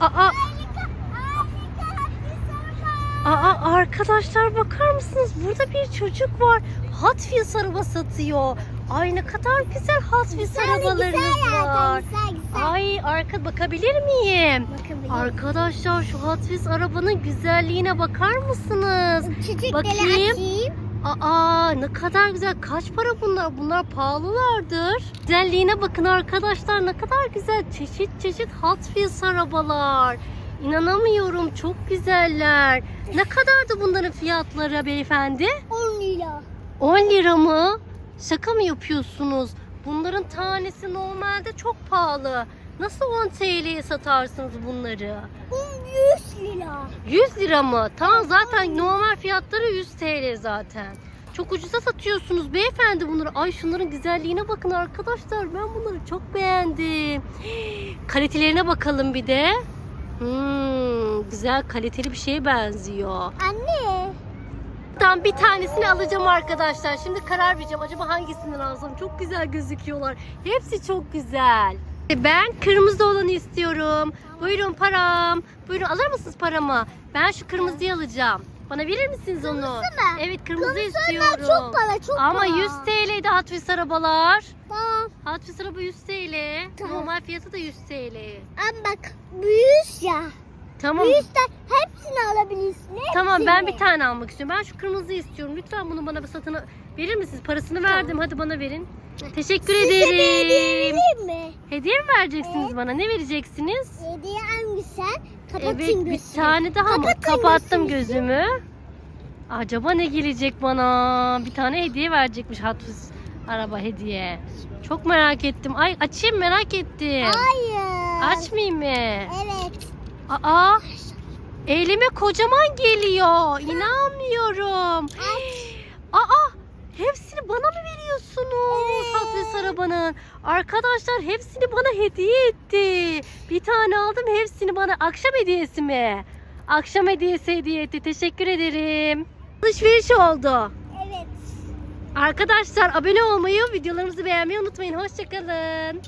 Aa, aa arkadaşlar bakar mısınız? Burada bir çocuk var. Hot Wheels araba satıyor. Ay ne kadar güzel Hot Wheels arabalarınız güzel var. Güzel güzel. Ay arka bakabilir miyim? Bakın Arkadaşlar şu Hot Wheels arabanın güzelliğine bakar mısınız? Çiçekleri Bakayım. açayım. Aa ne kadar güzel. Kaç para bunlar? Bunlar pahalılardır. Güzelliğine bakın arkadaşlar. Ne kadar güzel. Çeşit çeşit Hot Wheels arabalar. İnanamıyorum. Çok güzeller. Ne kadardı bunların fiyatları beyefendi? 10 lira. 10 lira mı? Şaka mı yapıyorsunuz? Bunların tanesi normalde çok pahalı. Nasıl 10 TL'ye satarsınız bunları? 100 lira. 100 lira mı? Tamam zaten normal fiyatları 100 TL zaten. Çok ucuza satıyorsunuz beyefendi bunları. Ay şunların güzelliğine bakın arkadaşlar. Ben bunları çok beğendim. Kalitelerine bakalım bir de. Hmm, güzel kaliteli bir şeye benziyor. Anne. Tam bir tanesini alacağım arkadaşlar. Şimdi karar vereceğim. Acaba hangisini alsam? Çok güzel gözüküyorlar. Hepsi çok güzel. Ben kırmızı olanı istiyorum. Buyurun param. Buyurun alır mısınız paramı? Ben şu kırmızıyı alacağım. Bana verir misiniz onu? Kırmızı mı? Evet kırmızı Kırmızı istiyorum. çok para çok Ama para. 100 TL'de Hot Wheels arabalar. Tamam. Hot Wheels araba 100 TL. Tamam. Normal fiyatı da 100 TL. Ama bak büyüş ya. Tamam. Büyüşten hepsini alabilirsin. Hepsini. Tamam ben bir tane almak istiyorum. Ben şu kırmızıyı istiyorum. Lütfen bunu bana satın verir misiniz? Parasını verdim. Hadi bana verin. Teşekkür Size ederim. Hediye mi vereceksiniz bana? Ne vereceksiniz? Hediye en güzel. Kapatın Evet bir gözünü. tane daha mı? Kapatın Kapattım gözünüzü. gözümü. Acaba ne gelecek bana? Bir tane hediye verecekmiş Wheels araba hediye. Çok merak ettim. Ay açayım merak ettim. Hayır. Açmayayım mı? Evet. Aa elime kocaman geliyor. İnanmıyorum. Aç. Aa hepsini bana mı veriyorsunuz? Evet. Hot Wheels arabanın. Arkadaşlar hepsini bana hediye etti. Bir tane aldım hepsini bana akşam hediyesi mi? Akşam hediyesi hediye etti. Teşekkür ederim. Alışveriş oldu. Evet. Arkadaşlar abone olmayı, videolarımızı beğenmeyi unutmayın. Hoşçakalın.